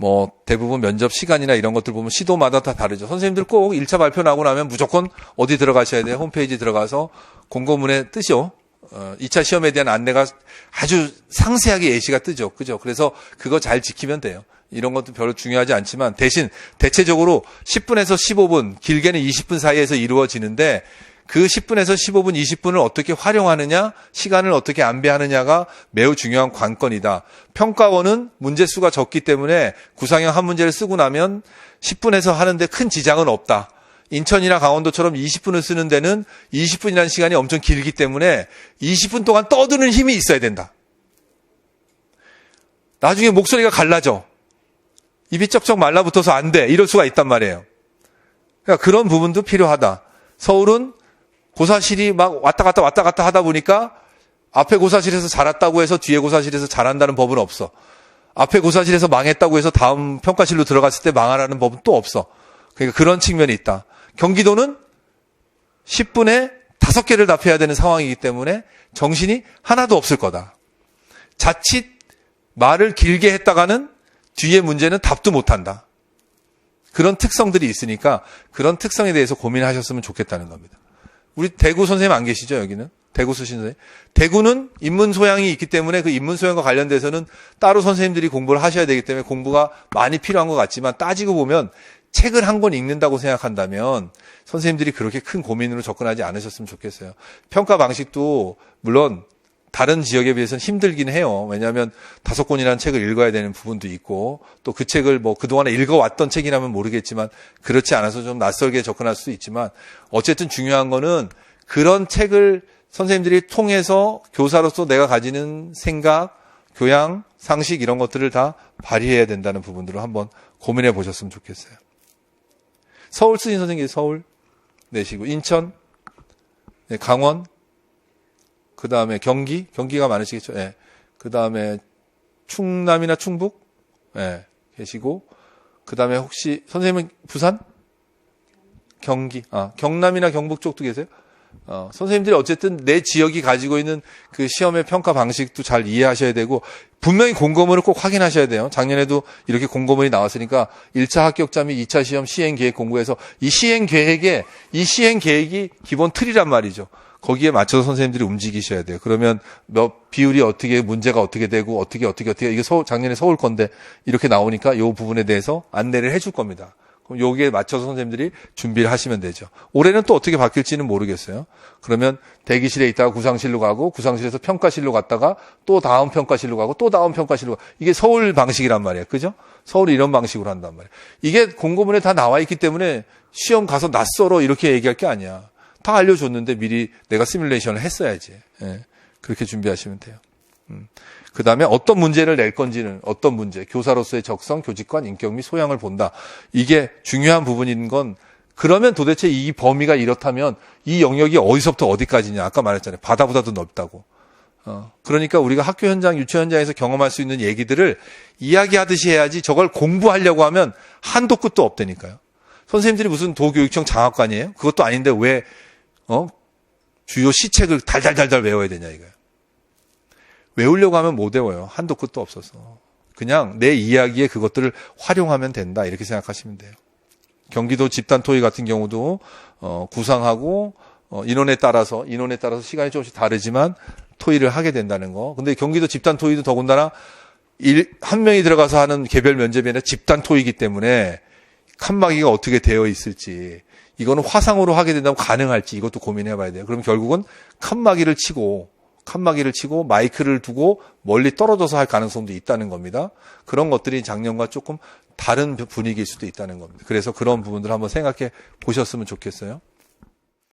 뭐 대부분 면접 시간이나 이런 것들 보면 시도마다 다 다르죠. 선생님들 꼭 1차 발표 나고 나면 무조건 어디 들어가셔야 돼요? 홈페이지 들어가서 공고문에 뜨죠. 어, 2차 시험에 대한 안내가 아주 상세하게 예시가 뜨죠. 그죠? 그래서 그거 잘 지키면 돼요. 이런 것도 별로 중요하지 않지만 대신 대체적으로 10분에서 15분, 길게는 20분 사이에서 이루어지는데 그 10분에서 15분, 20분을 어떻게 활용하느냐, 시간을 어떻게 안배하느냐가 매우 중요한 관건이다. 평가원은 문제 수가 적기 때문에 구상형 한 문제를 쓰고 나면 10분에서 하는데 큰 지장은 없다. 인천이나 강원도처럼 20분을 쓰는 데는 20분이라는 시간이 엄청 길기 때문에 20분 동안 떠드는 힘이 있어야 된다. 나중에 목소리가 갈라져. 입이 쩍쩍 말라붙어서 안 돼. 이럴 수가 있단 말이에요. 그러니까 그런 부분도 필요하다. 서울은 고사실이 막 왔다 갔다 왔다 갔다 하다 보니까 앞에 고사실에서 잘했다고 해서 뒤에 고사실에서 잘한다는 법은 없어. 앞에 고사실에서 망했다고 해서 다음 평가실로 들어갔을 때 망하라는 법은 또 없어. 그러니까 그런 측면이 있다. 경기도는 10분에 5개를 답해야 되는 상황이기 때문에 정신이 하나도 없을 거다. 자칫 말을 길게 했다가는 뒤에 문제는 답도 못 한다. 그런 특성들이 있으니까 그런 특성에 대해서 고민하셨으면 좋겠다는 겁니다. 우리 대구 선생님 안 계시죠, 여기는? 대구 수신 선생님. 대구는 인문 소양이 있기 때문에 그 인문 소양과 관련돼서는 따로 선생님들이 공부를 하셔야 되기 때문에 공부가 많이 필요한 것 같지만 따지고 보면 책을 한 권 읽는다고 생각한다면 선생님들이 그렇게 큰 고민으로 접근하지 않으셨으면 좋겠어요. 평가 방식도 물론 다른 지역에 비해서는 힘들긴 해요. 왜냐하면 다섯 권이라는 책을 읽어야 되는 부분도 있고 또 그 책을 뭐 그동안에 읽어왔던 책이라면 모르겠지만 그렇지 않아서 좀 낯설게 접근할 수도 있지만 어쨌든 중요한 거는 그런 책을 선생님들이 통해서 교사로서 내가 가지는 생각, 교양, 상식 이런 것들을 다 발휘해야 된다는 부분들을 한번 고민해 보셨으면 좋겠어요. 서울 쓰신 선생님 서울 내시고 인천, 네, 강원, 그 다음에 경기, 경기가 많으시겠죠. 예. 그 다음에 충남이나 충북, 예, 계시고, 그 다음에 혹시 선생님은 부산, 경기, 아 경남이나 경북 쪽도 계세요? 어, 선생님들이 어쨌든 내 지역이 가지고 있는 그 시험의 평가 방식도 잘 이해하셔야 되고 분명히 공고문을 꼭 확인하셔야 돼요. 작년에도 이렇게 공고문이 나왔으니까 1차 합격자 및 2차 시험 시행 계획 공부해서 이 시행 계획에 이 시행 계획이 기본 틀이란 말이죠. 거기에 맞춰서 선생님들이 움직이셔야 돼요. 그러면 몇 비율이 어떻게 문제가 어떻게 되고 어떻게 어떻게 어떻게 이게 서울, 작년에 서울 건데 이렇게 나오니까 이 부분에 대해서 안내를 해줄 겁니다. 그럼 여기에 맞춰서 선생님들이 준비를 하시면 되죠. 올해는 또 어떻게 바뀔지는 모르겠어요. 그러면 대기실에 있다가 구상실로 가고 구상실에서 평가실로 갔다가 또 다음 평가실로 가고 또 다음 평가실로 가고 이게 서울 방식이란 말이에요. 그죠? 서울이 이런 방식으로 한단 말이에요. 이게 공고문에 다 나와 있기 때문에 시험 가서 낯설어 이렇게 얘기할 게 아니야. 다 알려줬는데 미리 내가 시뮬레이션을 했어야지. 예, 그렇게 준비하시면 돼요. 음. 그 다음에 어떤 문제를 낼 건지는 어떤 문제, 교사로서의 적성, 교직관, 인격 및 소양을 본다. 이게 중요한 부분인 건 그러면 도대체 이 범위가 이렇다면 이 영역이 어디서부터 어디까지냐. 아까 말했잖아요. 바다보다도 넓다고. 어, 그러니까 우리가 학교 현장, 유치원 현장에서 경험할 수 있는 얘기들을 이야기하듯이 해야지 저걸 공부하려고 하면 한도 끝도 없다니까요. 선생님들이 무슨 도교육청 장학관이에요? 그것도 아닌데 왜, 어, 주요 시책을 달달달달 외워야 되냐 이거예요. 외우려고 하면 못 외워요. 한도 끝도 없어서. 그냥 내 이야기에 그것들을 활용하면 된다. 이렇게 생각하시면 돼요. 경기도 집단 토의 같은 경우도 어, 구상하고 어, 인원에 따라서 인원에 따라서 시간이 조금씩 다르지만 토의를 하게 된다는 거. 근데 경기도 집단 토의도 더군다나 일, 한 명이 들어가서 하는 개별 면접이 아니라 집단 토의이기 때문에 칸막이가 어떻게 되어 있을지 이거는 화상으로 하게 된다면 가능할지 이것도 고민해 봐야 돼요. 그럼 결국은 칸막이를 치고 칸막이를 치고 마이크를 두고 멀리 떨어져서 할 가능성도 있다는 겁니다. 그런 것들이 작년과 조금 다른 분위기일 수도 있다는 겁니다. 그래서 그런 부분들 한번 생각해 보셨으면 좋겠어요.